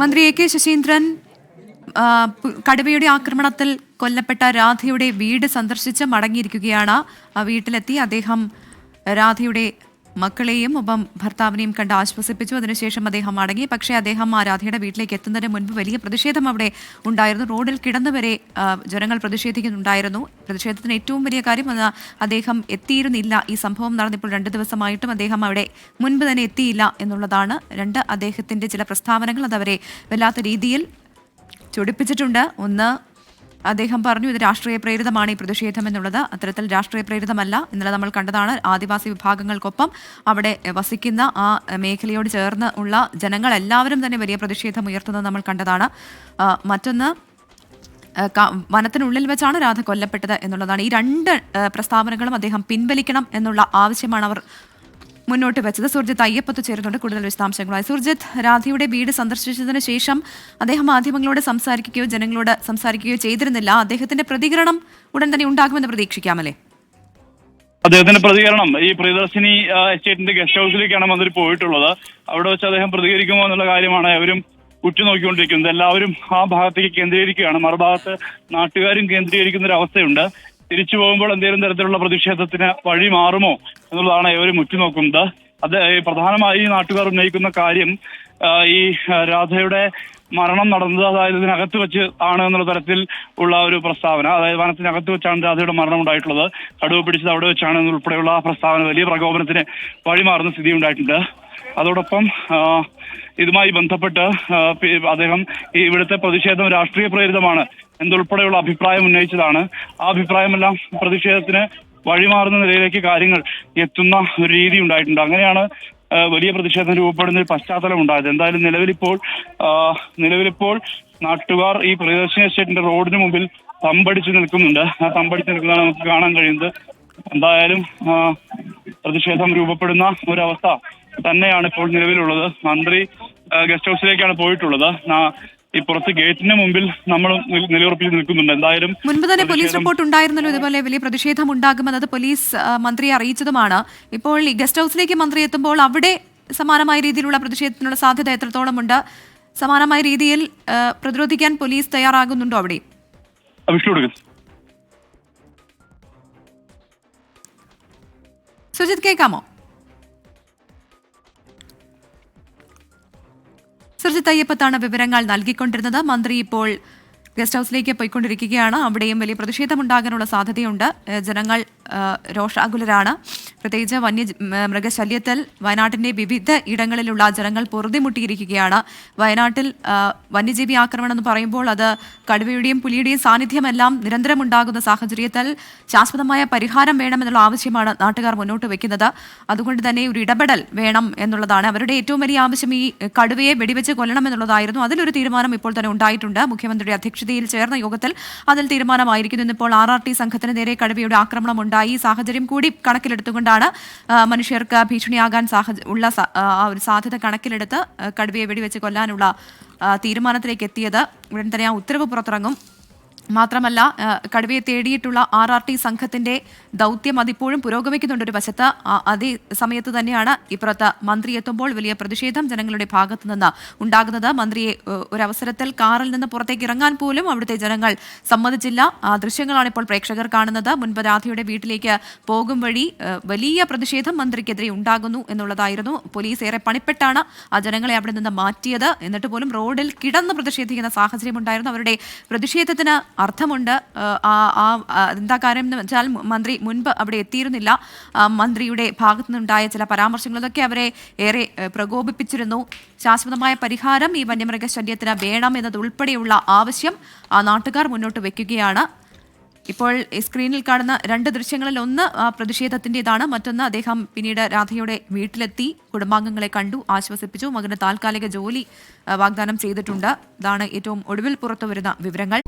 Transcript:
മന്ത്രി A K Saseendran കടുവയുടെ ആക്രമണത്തിൽ കൊല്ലപ്പെട്ട രാധയുടെ വീട് സന്ദർശിച്ച് മടങ്ങിയിരിക്കുകയാണ്. വീട്ടിലെത്തി അദ്ദേഹം രാധയുടെ മക്കളെയും ഒപ്പം ഭർത്താവിനെയും കണ്ട് ആശ്വസിപ്പിച്ചു. അതിനുശേഷം അദ്ദേഹം മടങ്ങി. പക്ഷേ അദ്ദേഹം ആ രാധയുടെ വീട്ടിലേക്ക് എത്തുന്നതിന് മുൻപ് വലിയ പ്രതിഷേധം അവിടെ ഉണ്ടായിരുന്നു. റോഡിൽ കിടന്നുവരെ ജനങ്ങൾ പ്രതിഷേധിക്കുന്നുണ്ടായിരുന്നു. പ്രതിഷേധത്തിന് ഏറ്റവും വലിയ കാര്യം അത് അദ്ദേഹം എത്തിയിരുന്നില്ല. ഈ സംഭവം നടന്നിപ്പോൾ രണ്ട് ദിവസമായിട്ടും അദ്ദേഹം അവിടെ മുൻപ് തന്നെ എത്തിയില്ല എന്നുള്ളതാണ് രണ്ട് അദ്ദേഹത്തിന്റെ ചില പ്രസ്താവനകൾ. അതവരെ വല്ലാത്ത രീതിയിൽ ചൊടിപ്പിച്ചിട്ടുണ്ട്. ഒന്ന് അദ്ദേഹം പറഞ്ഞു ഇത് രാഷ്ട്രീയ പ്രേരിതമാണ് ഈ പ്രതിഷേധം എന്നുള്ളത്. അത്തരത്തിൽ രാഷ്ട്രീയ പ്രേരിതമല്ല. ഇന്നലെ നമ്മൾ കണ്ടതാണ് ആദിവാസി വിഭാഗങ്ങൾക്കൊപ്പം അവിടെ വസിക്കുന്ന ആ മേഖലയോട് ചേർന്ന് ഉള്ള ജനങ്ങൾ എല്ലാവരും തന്നെ വലിയ പ്രതിഷേധം ഉയർത്തുന്നത് നമ്മൾ കണ്ടതാണ്. മറ്റൊന്ന് വനത്തിനുള്ളിൽ വെച്ചാണ് രാധ കൊല്ലപ്പെട്ടത് എന്നുള്ളതാണ്. ഈ രണ്ട് പ്രസ്താവനകളും അദ്ദേഹം പിൻവലിക്കണം എന്നുള്ള ആവശ്യമാണ് അവർ മുന്നോട്ട് വെച്ചത്. സുർജിത്ത് അയ്യപ്പത്ത് ചേരുന്നുണ്ട് കൂടുതൽ വിശദാംശങ്ങളുമായി. സുർജിത്ത് രാധയുടെ വീട് സന്ദർശിച്ചതിന് ശേഷം അദ്ദേഹം മാധ്യമങ്ങളോട് സംസാരിക്കുകയോ ജനങ്ങളോട് സംസാരിക്കുകയോ ചെയ്തിരുന്നില്ല. അദ്ദേഹത്തിന്റെ പ്രതികരണം ഉടൻ തന്നെ ഉണ്ടാകുമെന്ന് പ്രതീക്ഷിക്കാമല്ലേ? അദ്ദേഹത്തിന്റെ പ്രതികരണം ഈ പ്രിയദർശിനി എസ്റ്റേറ്റിന്റെ ഗസ്റ്റ് ഹൗസിലേക്കാണ് മന്ത്രി പോയിട്ടുള്ളത്. അവിടെ വെച്ച് അദ്ദേഹം പ്രതികരിക്കുമോ എന്നുള്ള കാര്യമാണ് അവരും ഉറ്റുനോക്കിക്കൊണ്ടിരിക്കുന്നത്. എല്ലാവരും ആ ഭാഗത്തേക്ക് കേന്ദ്രീകരിക്കുകയാണ്. മറുഭാഗത്ത് നാട്ടുകാരും കേന്ദ്രീകരിക്കുന്ന ഒരു അവസ്ഥയുണ്ട്. തിരിച്ചു പോകുമ്പോൾ എന്തെങ്കിലും തരത്തിലുള്ള പ്രതിഷേധത്തിന് വഴി മാറുമോ എന്നുള്ളതാണ് ഏവരും ഉറ്റുനോക്കുന്നത്. അത് പ്രധാനമായി നാട്ടുകാർ ഉന്നയിക്കുന്ന കാര്യം ഈ രാധയുടെ മരണം നടന്നത് അതായത് ഇതിനകത്ത് വെച്ച് ആണ് എന്നുള്ള തരത്തിൽ ഉള്ള ഒരു പ്രസ്താവന. അതായത് വനത്തിനകത്ത് വെച്ചാണ് രാധയുടെ മരണം ഉണ്ടായിട്ടുള്ളത്. കടുവ പിടിച്ചത് അവിടെ വെച്ചാണ് എന്നുൾപ്പെടെയുള്ള ആ പ്രസ്താവന വലിയ പ്രകോപനത്തിന് വഴിമാറുന്ന സ്ഥിതി ഉണ്ടായിട്ടുണ്ട്. അതോടൊപ്പം ഇതുമായി ബന്ധപ്പെട്ട് അദ്ദേഹം ഇവിടുത്തെ പ്രതിഷേധം രാഷ്ട്രീയ പ്രേരിതമാണ് എന്നുൾപ്പെടെയുള്ള അഭിപ്രായം ഉന്നയിച്ചതാണ്. ആ അഭിപ്രായമെല്ലാം പ്രതിഷേധത്തിന് വഴിമാറുന്ന നിലയിലേക്ക് കാര്യങ്ങൾ എത്തുന്ന ഒരു രീതി ഉണ്ടായിട്ടുണ്ട്. അങ്ങനെയാണ് വലിയ പ്രതിഷേധം രൂപപ്പെടുന്ന ഒരു പശ്ചാത്തലം ഉണ്ടായത്. എന്തായാലും നിലവിലിപ്പോൾ നിലവിലിപ്പോൾ നാട്ടുകാർ ഈ പ്രിയദർശിനി എസ്റ്റേറ്റിന്റെ റോഡിന് മുമ്പിൽ തമ്പടിച്ചു നിൽക്കുന്നുണ്ട്. ആ തമ്പടിച്ചു നിൽക്കുന്നതാണ് നമുക്ക് കാണാൻ കഴിയുന്നത്. എന്തായാലും പ്രതിഷേധം രൂപപ്പെടുന്ന ഒരവസ്ഥ തന്നെയാണ് ഇപ്പോൾ നിലവിലുള്ളത്. മന്ത്രി ഗസ്റ്റ് ഹൗസിലേക്കാണ് പോയിട്ടുള്ളത്. ഈ പുറത്ത് ഗേറ്റിന് മുമ്പിൽ നമ്മൾ നിലയുറപ്പിച്ച് നിൽക്കുന്നുണ്ട്. എന്തായാലും മുൻപ് തന്നെ പോലീസ് റിപ്പോർട്ട് ഉണ്ടായിരുന്നല്ലോ ഇതുപോലെ വലിയ പ്രതിഷേധം ഉണ്ടാകുമെന്നത് പോലീസ് മന്ത്രിയെ അറിയിച്ചതുമാണ്. ഇപ്പോൾ ഈ ഗസ്റ്റ് ഹൗസിലേക്ക് മന്ത്രി എത്തുമ്പോൾ അവിടെ സമാനമായ രീതിയിലുള്ള പ്രതിഷേധത്തിനുള്ള സാധ്യത എത്രത്തോളമുണ്ട്? സമാനമായ രീതിയിൽ പ്രതിരോധിക്കാൻ പോലീസ് തയ്യാറാകുന്നുണ്ടോ അവിടെ? സുജിത് കേൾക്കാമോ? സുർജിത് അയ്യപ്പത്താണ് വിവരങ്ങൾ നൽകിക്കൊണ്ടിരുന്നത്. മന്ത്രി ഇപ്പോൾ ഗസ്റ്റ് ഹൗസിലേക്ക് പോയിക്കൊണ്ടിരിക്കുകയാണ്. അവിടെയും വലിയ പ്രതിഷേധമുണ്ടാകാനുള്ള സാധ്യതയുണ്ട്. ജനങ്ങൾ രോഷാകുലരാണ് പ്രത്യേകിച്ച് വന്യ മൃഗശല്യത്തിൽ വയനാട്ടിന്റെ വിവിധ ഇടങ്ങളിലുള്ള ജനങ്ങൾ പൊറുതിമുട്ടിയിരിക്കുകയാണ്. വയനാട്ടിൽ വന്യജീവി ആക്രമണം എന്ന് പറയുമ്പോൾ അത് കടുവയുടെയും പുലിയുടെയും സാന്നിധ്യമെല്ലാം നിരന്തരമുണ്ടാകുന്ന സാഹചര്യത്തിൽ ശാശ്വതമായ പരിഹാരം വേണമെന്നുള്ള ആവശ്യമാണ് നാട്ടുകാർ മുന്നോട്ട് വെക്കുന്നത്. അതുകൊണ്ട് തന്നെ ഒരു ഇടപെടൽ വേണം എന്നുള്ളതാണ്. അവരുടെ ഏറ്റവും വലിയ ആവശ്യം ഈ കടുവയെ വെടിവെച്ച് കൊല്ലണം എന്നുള്ളതായിരുന്നു അതിലൊരു തീരുമാനം ഇപ്പോൾ തന്നെ ഉണ്ടായിട്ടുണ്ട്. മുഖ്യമന്ത്രിയുടെ അധ്യക്ഷതയിൽ ചേർന്ന യോഗത്തിൽ അതിൽ തീരുമാനമായിരിക്കുന്നു. ഇന്നിപ്പോൾ ആർ ആർ ടി സംഘത്തിന് നേരെ കടുവയുടെ ആക്രമണം ഉണ്ടായി. ഈ സാഹചര്യം കൂടി കണക്കിലെടുത്തുകൊണ്ടാണ് മനുഷ്യർക്ക് ഭീഷണിയാകാൻ സാഹച ഉള്ള ഒരു സാധ്യത കണക്കിലെടുത്ത് കടുവയെ വെടിവെച്ച് കൊല്ലാനുള്ള തീരുമാനത്തിലേക്ക് എത്തിയത്. ഉടൻ തന്നെ ആ ഉത്തരവ് പുറത്തിറങ്ങും. മാത്രമല്ല കടുവയെ തേടിയിട്ടുള്ള ആർ ആർ ടി സംഘത്തിന്റെ ദൗത്യം അതിപ്പോഴും പുരോഗമിക്കുന്നുണ്ട് ഒരു വശത്ത്. അതേ സമയത്ത് തന്നെയാണ് ഇപ്പുറത്ത് മന്ത്രി എത്തുമ്പോൾ വലിയ പ്രതിഷേധം ജനങ്ങളുടെ ഭാഗത്തു നിന്ന് ഉണ്ടാകുന്നത്. മന്ത്രിയെ ഒരവസരത്തിൽ കാറിൽ നിന്ന് പുറത്തേക്ക് ഇറങ്ങാൻ പോലും അവിടുത്തെ ജനങ്ങൾ സമ്മതിച്ചില്ല. ദൃശ്യങ്ങളാണ് ഇപ്പോൾ പ്രേക്ഷകർ കാണുന്നത്. മുൻപ് രാധയുടെ വീട്ടിലേക്ക് പോകും വഴി വലിയ പ്രതിഷേധം മന്ത്രിക്കെതിരെ ഉണ്ടാകുന്നു എന്നുള്ളതായിരുന്നു. പോലീസ് ഏറെ പണിപ്പെട്ടാണ് ആ ജനങ്ങളെ അവിടെ നിന്ന് മാറ്റിയത്. എന്നിട്ട് പോലും റോഡിൽ കിടന്ന് പ്രതിഷേധിക്കുന്ന സാഹചര്യം ഉണ്ടായിരുന്നു. അവരുടെ പ്രതിഷേധത്തിന് അർത്ഥമുണ്ട്. ആ എന്താ കാര്യം എന്ന് വെച്ചാൽ മന്ത്രി മുൻപ് അവിടെ എത്തിയിരുന്നില്ല. മന്ത്രിയുടെ ഭാഗത്തു നിന്നുണ്ടായ ചില പരാമർശങ്ങൾ ഇതൊക്കെ അവരെ ഏറെ പ്രകോപിപ്പിച്ചിരുന്നു. ശാശ്വതമായ പരിഹാരം ഈ വന്യമൃഗശല്യത്തിന് വേണം എന്നതുൾപ്പെടെയുള്ള ആവശ്യം ആ നാട്ടുകാർ മുന്നോട്ട് വെക്കുകയാണ്. ഇപ്പോൾ സ്ക്രീനിൽ കാണുന്ന രണ്ട് ദൃശ്യങ്ങളിൽ ഒന്ന് പ്രതിഷേധത്തിന്റെതാണ്. മറ്റൊന്ന് അദ്ദേഹം പിന്നീട് രാധയുടെ വീട്ടിലെത്തി കുടുംബാംഗങ്ങളെ കണ്ടു ആശ്വസിപ്പിച്ചു. മകന് താൽക്കാലിക ജോലി വാഗ്ദാനം ചെയ്തിട്ടുണ്ട്. ഇതാണ് ഏറ്റവും ഒടുവിൽ പുറത്തുവരുന്ന വിവരങ്ങൾ.